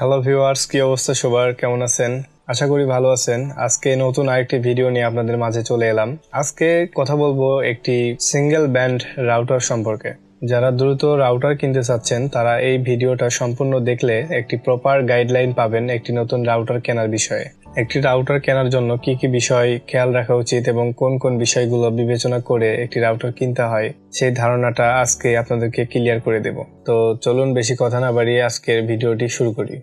Hello viewers কি অবস্থা সবার? কেমন আছেন? আশা করি ভালো আছেন। আজকে নতুন আরেকটি ভিডিও নিয়ে আপনাদের মাঝে চলে এলাম। আজকে কথা বলব একটি সিঙ্গেল ব্যান্ড রাউটার সম্পর্কে। যারা দ্রুত রাউটার কিনতে চাচ্ছেন, তারা এই ভিডিওটা সম্পূর্ণ দেখলে একটি প্রপার গাইডলাইন পাবেন একটি নতুন রাউটার কেনার বিষয়ে। একটি রাউটার কেনার জন্য কি কি বিষয় খেয়াল রাখা উচিত এবং কোন কোন বিষয়গুলো বিবেচনা করে একটি রাউটার কিনতে হয়, সেই ধারণাটা আজকে আপনাদেরকে ক্লিয়ার করে দেব। তো চলুন বেশি কথা না বাড়িয়ে আজকের ভিডিওটি শুরু করি।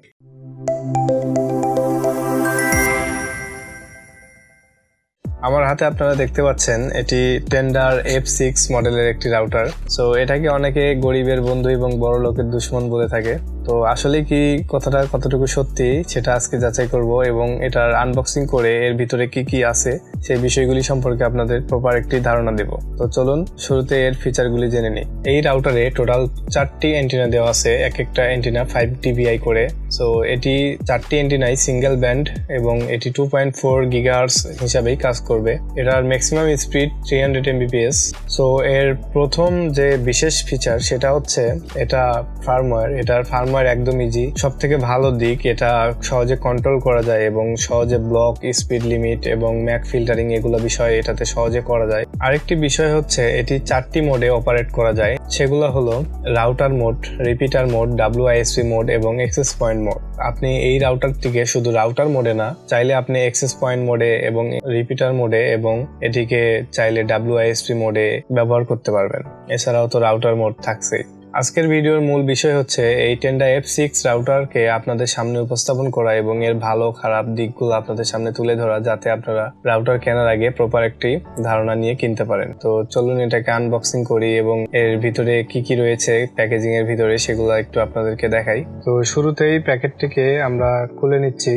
আমার হাতে আপনারা দেখতে পাচ্ছেন, এটি টেন্ডার এফ সিক্স মডেলের একটি রাউটার সো এটাকে অনেকে গরিবের বন্ধু এবং বড় লোকের দুশ্মন বলে থাকে। তো আসলে কি কথাটা কতটুকু সত্যি সেটা আজকে যাচাই করব এবং এটার আনবক্সিং করে এর ভিতরে কি কি আছে সেই বিষয়গুলি সম্পর্কে আপনাদের প্রপার একটি ধারণা দেব। তো চলুন শুরুতে এর ফিচারগুলি জেনে নিই। এই রাউটারে টোটাল চারটি অ্যান্টিনা দেওয়া আছে এক একটা অ্যান্টিনা ফাইভ ডিবিআই করে। সো এটি চারটি অ্যান্টিনাই সিঙ্গেল ব্যান্ড এবং এটি টু পয়েন্ট ফোর গিগার্স হিসাবেই কাজ করবে। এটার maximum speed three hundred Mbps so এর প্রথম যে বিশেষ ফিচার সেটা হচ্ছে এটা ফার্মওয়্যার এটার ফার্মওয়্যার একদম ইজি সব থেকে ভালো দিক এটা সহজে কন্ট্রোল করা যায় এবং সহজে ব্লক স্পিড লিমিট এবং ম্যাক ফিল্টারিং এগুলো বিষয় এটাতে সহজে করা যায়। আরেকটি বিষয় হচ্ছে এটি চারটি মোডে অপারেট করা যায়। সেগুলো হলো router mode repeater mode WISP mode এবং এক্সেস পয়েন্ট মোড আপনি এই রাউটারটিকে শুধু রাউটার মোডে না, চাইলে আপনি এক্সেস পয়েন্ট মোডে এবং রিপিটার মোডে এবং এটিকে চাইলে ডাব্লিউআইএসপি মোডে ব্যবহার করতে পারবেন। এছাড়াও তো রাউটার মোড থাকছেই। আজকের ভিডিওর মূল বিষয় হচ্ছে এই টেন্ডা এফ সিক্স রাউটারকে আপনাদের সামনে উপস্থাপন করা এবং এর ভালো খারাপ দিকগুলো আপনাদের সামনে তুলে ধরা যাতে আপনারা রাউটার কেনার আগে প্রপার একটি ধারণা নিয়ে কিনতে পারেন। তো চলুন এটাকে আনবক্সিং করি এবং এর ভিতরে কি কি রয়েছে প্যাকেজিং এর ভিতরে সেগুলো একটু আপনাদেরকে দেখাই। তো শুরুতেই প্যাকেটটিকে আমরা খুলে নিচ্ছি।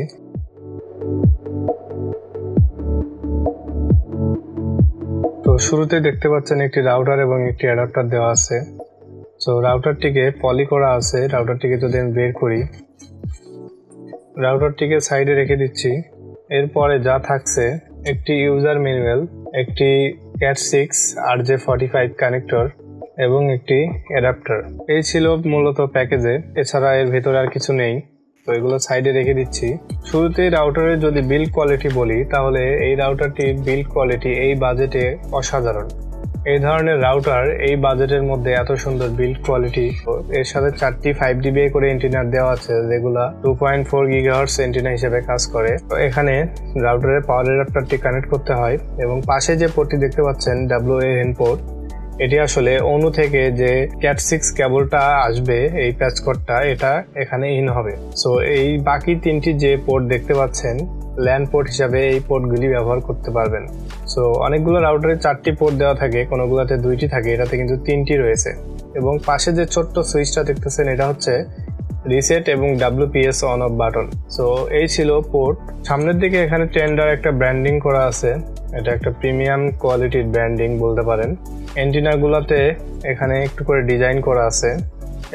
তো শুরুতে দেখতে পাচ্ছেন একটি রাউটার এবং একটি অ্যাডাপ্টার দেওয়া আছে। সো রাউটারটিকে পলি করা আছে। রাউটারটিকে যদি আমি বের করি রাউটারটিকে সাইডে রেখে দিচ্ছি। এরপরে যা থাকছে, একটি ইউজার ম্যানুয়াল একটি cat six R J forty five connector এবং একটি অ্যাডাপ্টার এই ছিল মূলত প্যাকেজে এছাড়া এর ভেতরে আর কিছু নেই। তো এগুলো সাইডে রেখে দিচ্ছি। শুরুতে রাউটারের যদি বিল্ড কোয়ালিটি বলি, তাহলে এই রাউটারটির বিল্ড কোয়ালিটি এই বাজেটে অসাধারণ। এই ধরনের রাউটার এই বাজেটের মধ্যে এত সুন্দর বিল্ড কোয়ালিটি এর সাথে চারটি ফাইভ ডিবিআই করে এন্টিনার দেওয়া আছে, যেগুলা two point four gigahertz antenna হিসেবে কাজ করে। তো এখানে রাউটারের পাওয়ার অ্যাডাপ্টারটি কানেক্ট করতে হয় এবং পাশে যে পোর্টটি দেখতে পাচ্ছেন ডাব্লিউ এন পোর্ট এটি আসলে অনু থেকে যে ক্যাট সিক্স কেবলটা আসবে, এই প্যাচ কোডটা এটা এখানে ইন হবে। সো এই বাকি তিনটি যে পোর্ট দেখতে পাচ্ছেন ল্যান্ড পোর্ট হিসাবে এই পোর্টগুলি ব্যবহার করতে পারবেন। সো অনেকগুলো রাউটারে চারটি পোর্ট দেওয়া থাকে, কোনোগুলোতে দুইটি থাকে, এটাতে কিন্তু তিনটি রয়েছে। এবং পাশে যে ছোট্ট সুইচটা দেখতেছেন, এটা হচ্ছে রিসেট এবং WPS on off button so এই ছিল পোর্ট সামনের দিকে এখানে টেন্ডার একটা ব্র্যান্ডিং করা আছে। এটা একটা প্রিমিয়াম কোয়ালিটির ব্র্যান্ডিং বলতে পারেন। এন্টিনাগুলোতে এখানে একটু করে ডিজাইন করা আছে।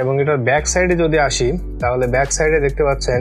এবং এটার ব্যাক সাইডে যদি আসি, তাহলে ব্যাক সাইডে দেখতে পাচ্ছেন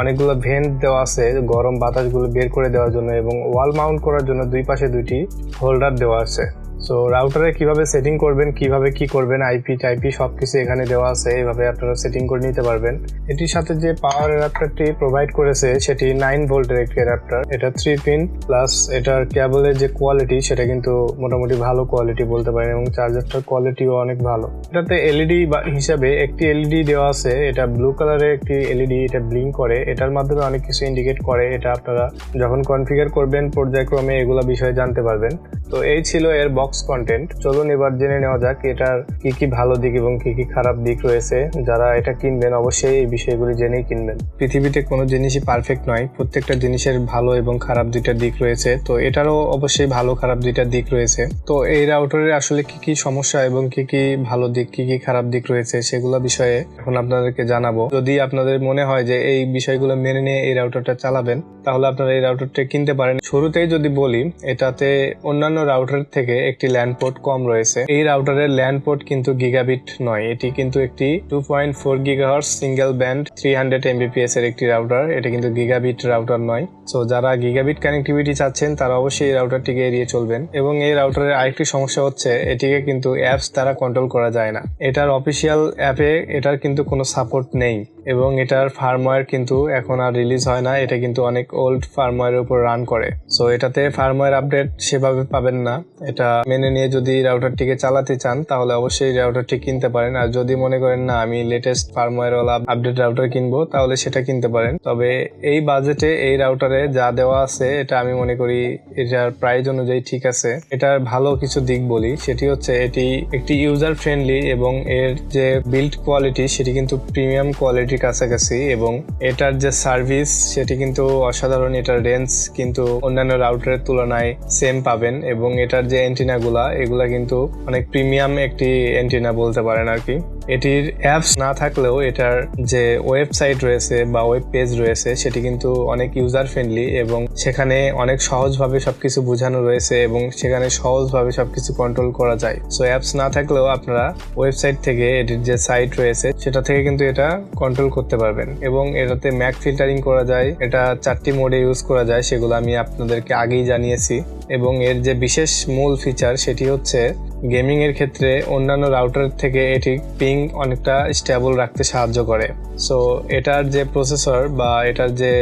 অনেকগুলো ভেন্ট দেওয়া আছে, গরম বাতাসগুলো বের করে দেওয়ার জন্য এবং ওয়াল মাউন্ট করার জন্য দুই পাশে দুইটি হোল্ডার দেওয়া আছে। সো রাউটারে কীভাবে সেটিং করবেন, কীভাবে কি করবেন আইপি টাইপি সব কিছু এখানে দেওয়া আছে, এইভাবে আপনারা সেটিং করে নিতে পারবেন। এটির সাথে যে পাওয়ার অ্যাডাপ্টারটি প্রোভাইড করেছে, সেটি নাইন ভোল্টের একটি অ্যাডাপ্টার এটা থ্রি পিন প্লাস এটার কেবলের যে কোয়ালিটি সেটা কিন্তু মোটামুটি ভালো কোয়ালিটি বলতে পারেন, এবং চার্জারটার কোয়ালিটিও অনেক ভালো। এটাতে এলইডি হিসাবে একটি এলইডি দেওয়া আছে, এটা ব্লু কালারের একটি এলইডি এটা ব্লিঙ্ক করে। এটার মাধ্যমে অনেক কিছু ইন্ডিকেট করে, এটা আপনারা যখন কনফিগার করবেন পর্যায়ক্রমে এগুলো বিষয়ে জানতে পারবেন। তো এই ছিল এর বক্স কন্টেন্ট চলুন এবার জেনে নেওয়া যাক এটার কি কি ভালো দিক এবং কি কি খারাপ দিক রয়েছে। যারা এটা কিনবেন অবশ্যই এই বিষয়গুলি জেনেই কিনবেন। পৃথিবীতে কোনো জিনিসই পারফেক্ট নয়, প্রত্যেকটা জিনিসের ভালো এবং খারাপ দুইটা দিক রয়েছে। তো এটারও অবশ্যই ভালো খারাপ দুইটা দিক রয়েছে। তো এই রাউটারের আসলে কি কি সমস্যা এবং কি কি ভালো দিক, কি কি খারাপ দিক রয়েছে সেগুলো বিষয়ে এখন আপনাদেরকে জানাব। যদি আপনাদের মনে হয় যে এই বিষয়গুলো মেনে নিয়ে এই রাউটারটা চালাবেন, তাহলে আপনারা এই রাউটারটা কিনতে পারেন। শুরুতেই যদি বলি, এটাতে অন্যান্য রাউটার থেকে একটি ল্যান্ড পোর্ট কম রয়েছে। এই রাউটারের ল্যান্ড পোর্ট কিন্তু গিগাবিট নয়। এটি কিন্তু একটি two point four gigahertz single band three hundred Mbps এর একটি রাউটার। এটা কিন্তু গিগাবিট রাউটার নয়। সো যারা গিগাবিট কানেক্টিভিটি চাচ্ছেন, তারা অবশ্যই এই রাউটারটিকে এড়িয়ে চলবেন। এবং এই রাউটারের আরেকটি সমস্যা হচ্ছে, এটিকে কিন্তু অ্যাপস দ্বারা কন্ট্রোল করা যায় না। এটার অফিসিয়াল অ্যাপে এটার কিন্তু কোনো সাপোর্ট নেই। এবং এটার ফার্মওয়্যার কিন্তু এখন আর রিলিজ হয় না, এটা কিন্তু অনেক ওল্ড ফার্মওয়্যারের উপর রান করে। সো এটাতে ফার্মওয়্যার আপডেট সেভাবে পাবেন না। এটা মেনে নিয়ে যদি রাউটারটিকে চালাতে চান, তাহলে অবশ্যই রাউটারটি কিনতে পারেন। আর যদি মনে করেন, না, আমি লেটেস্ট ফার্মওয়্যারওয়ালা আপডেট রাউটার কিনবো তাহলে সেটা কিনতে পারেন। তবে এই বাজেটে এই রাউটারে যা দেওয়া আছে, এটা আমি মনে করি এটার প্রাইস অনুযায়ী ঠিক আছে। এটার ভালো কিছু দিক বলি, সেটি হচ্ছে এটি একটি ইউজার ফ্রেন্ডলি এবং এর যে বিল্ড কোয়ালিটি সেটি কিন্তু প্রিমিয়াম কোয়ালিটির কাছাকাছি এবং এটার যে সার্ভিস সেটি কিন্তু অসাধারণ। এটার রেঞ্জ কিন্তু অন্যান্য রাউটারের তুলনায় সেম পাবেন এবং এটার যে অ্যান্টিনাগুলা এগুলা কিন্তু অনেক প্রিমিয়াম একটি অ্যান্টিনা বলতে পারেন আর কি। এটির অ্যাপস না থাকলেও এটার যে ওয়েবসাইট রয়েছে বা ওয়েব পেজ রয়েছে, সেটি কিন্তু অনেক ইউজার ফ্রেন্ডলি এবং সেখানে অনেক সহজভাবে সবকিছু বোঝানো রয়েছে এবং সেখানে সহজভাবে সবকিছু কন্ট্রোল করা যায়। সো অ্যাপস না থাকলেও আপনারা ওয়েবসাইট থেকে এটির যে সাইট রয়েছে, সেটা থেকে কিন্তু এটা কন্ট্রোল করতে পারবেন এবং এটাতে ম্যাক ফিল্টারিং করা যায়, এটা চারটি মোডে ইউজ করা যায়, সেগুলো আমি আপনাদেরকে আগেই জানিয়েছি এবং এর যে বিশেষ মূল ফিচার সেটি হচ্ছে গেমিং এর ক্ষেত্রে অন্যান্য রাউটার থেকে এটি পিং অনেকটা স্টেবল রাখতে সাহায্য করে। সো এটার যে প্রসেসর বা এটার যে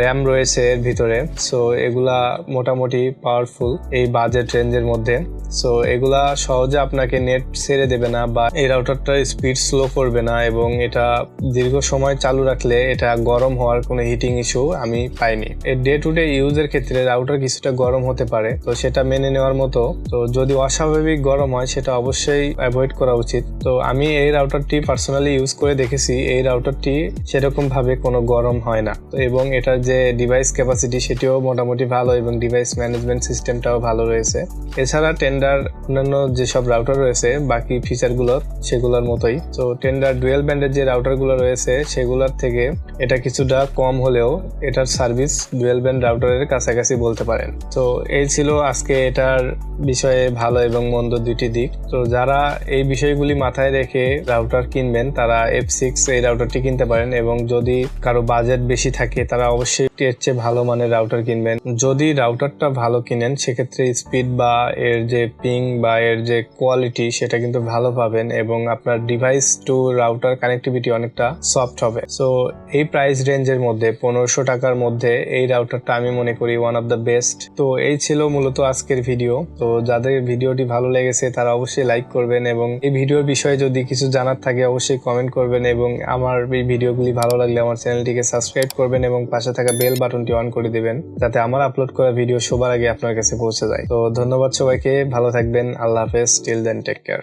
র্যাম রয়েছে এর ভিতরে সো এগুলা মোটামুটি পাওয়ারফুল এই বাজেট রেঞ্জের মধ্যে। সো এগুলা সহজে আপনাকে নেট ছেড়ে দেবে না বা এই রাউটারটার স্পিড স্লো করবে না এবং এটা দীর্ঘ সময় চালু রাখলে এটা গরম হওয়ার কোনো হিটিং ইস্যু আমি পাইনি। এর ডে টু ডে ইউজের ক্ষেত্রে রাউটার কিছুটা গরম হতে পারে, তো সেটা মেনে নেওয়ার মতো। তো যদি অস্বাভাবিক গরম হয়, সেটা অবশ্যই অ্যাভয়েড করা উচিত। তো আমি এই রাউটারটি পার্সোনালি ইউজ করে দেখেছি, এই রাউটারটি সেরকম ভাবে কোনো গরম হয় না। তো এবং এটার যে ডিভাইস ক্যাপাসিটি সেটিও মোটামুটি ভালো এবং ডিভাইস ম্যানেজমেন্ট সিস্টেমটাও ভালো রয়েছে। এছাড়া টেন্ডার অন্যান্য যেসব রাউটার রয়েছে, বাকি ফিচারগুলো সেগুলোর মতোই। তো টেন্ডার ডুয়েল ব্যান্ডের যে রাউটারগুলো রয়েছে, সেগুলোর থেকে এটা কিছুটা কম হলেও এটার সার্ভিস ডুয়েল ব্যান্ড রাউটারের কাছাকাছি বলতে পারেন। তো এই ছিল আজকে এটার বিষয়ে ভালো এবং মন্দ দুইটি দিক। তো যারা এই বিষয়গুলি মাথায় রেখে রাউটার কিনবেন, তারা এফ সিক্স এই রাউটারটি কিনতে পারেন এবং যদি কারও বাজেট বেশি থাকে, তারা অবশ্যই এর চেয়ে ভালো মানের রাউটার কিনবেন। যদি রাউটারটা ভালো কিনেন, সেক্ষেত্রে স্পিড বা এর যে পিং বা এর যে কোয়ালিটি সেটা কিন্তু ভালো পাবেন এবং আপনার ডিভাইস টু রাউটার কানেক্টিভিটি অনেকটা সফট হবে। সো এই প্রাইস রেঞ্জের মধ্যে, পনেরোশো টাকার মধ্যে এই রাউটারটা আমি মনে করি ওয়ান অফ দ্য বেস্ট তো এই ছিল মূলত আজকের ভিডিও তো যাদের ভিডিওটি ভালো লেগেছে তারা অবশ্যই লাইক করবেন এবং এই ভিডিওর বিষয়ে যদি কিছু জানার থাকে, অবশ্যই কমেন্ট করবেন এবং আমার এই ভিডিওগুলি ভালো লাগলে আমার চ্যানেলটিকে সাবস্ক্রাইব করবেন এবং পাশে থাকা বেল বাটনটি অন করে দেবেন, যাতে আমার আপলোড করা ভিডিও সবার আগে আপনার কাছে পৌঁছে যায়। তো ধন্যবাদ সবাইকে, ভালো থাকবেন, আল্লাহ হাফেজ টিল দেন টেক কেয়ার